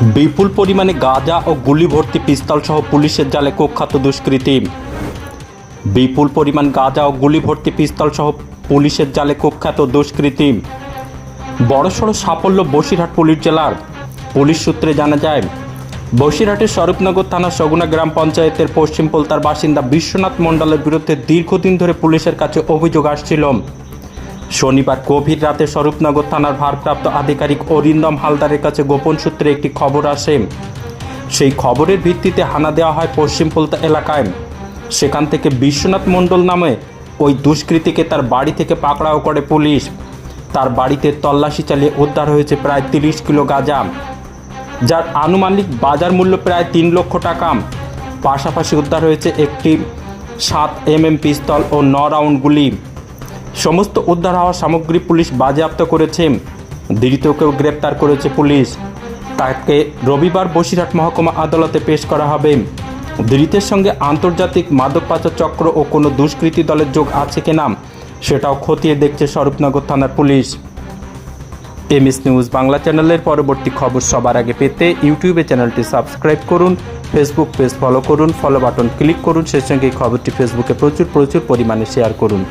বিপুল পরিমাণে গাঁজা ও গুলি ভর্তি পিস্তল সহ পুলিশের জালে কুখ্যাত দুষ্কৃতী। বিপুল পরিমাণ গাঁজা ও গুলি ভর্তি পিস্তল সহ পুলিশের জালে কুখ্যাত দুষ্কৃতী। বড়সড় সাফল্য বসিরহাট পুলিশ জেলার। পুলিশ সূত্রে জানা যায় বসিরহাটের স্বরূপনগর থানার সগুনা গ্রাম পঞ্চায়েতের পশ্চিম পোলতার বাসিন্দা বিশ্বনাথ মণ্ডলের বিরুদ্ধে দীর্ঘদিন ধরে পুলিশের কাছে অভিযোগ আসছিল। শনিবার গভীর রাতে স্বরূপনগর থানার ভারপ্রাপ্ত আধিকারিক অরিন্দম হালদারের কাছে গোপন সূত্রে একটি খবর আসে। সেই খবরের ভিত্তিতে হানা দেওয়া হয় পশ্চিম পোলতা এলাকায়। সেখান থেকে বিশ্বনাথ মণ্ডল নামে ওই দুষ্কৃতীকে তার বাড়ি থেকে পাকড়াও করে পুলিশ। তার বাড়িতে তল্লাশি চালিয়ে উদ্ধার হয়েছে প্রায় তিরিশ কিলো গাঁজা। যার আনুমানিক বাজার মূল্য প্রায় তিন লক্ষ টাকা। পাশাপাশি উদ্ধার হয়েছে একটি সাত এম এম পিস্তল ও ন রাউন্ড গুলি। সমস্ত উদ্ধার হওয়া সামগ্রী পুলিশ বাজেয়াপ্ত করেছে। ধৃতকেও গ্রেপ্তার করেছে পুলিশ। তাকে রবিবার বসিরহাট মহকুমা আদালতে পেশ করা হবে। ধৃতের সঙ্গে আন্তর্জাতিক মাদক পাচার চক্র ও কোনো দুষ্কৃতী দলের যোগ আছে কিনা, সেটাও খতিয়ে দেখছে স্বরূপনগর থানার পুলিশ। এমএস নিউজ বাংলা চ্যানেলের পরবর্তী খবর সবার আগে পেতে ইউটিউবে চ্যানেলটি সাবস্ক্রাইব করুন, ফেসবুক পেজ ফলো করুন ফলো বাটন ক্লিক করুন, সেই সঙ্গে এই খবরটি ফেসবুকে প্রচুর প্রচুর পরিমাণে শেয়ার করুন।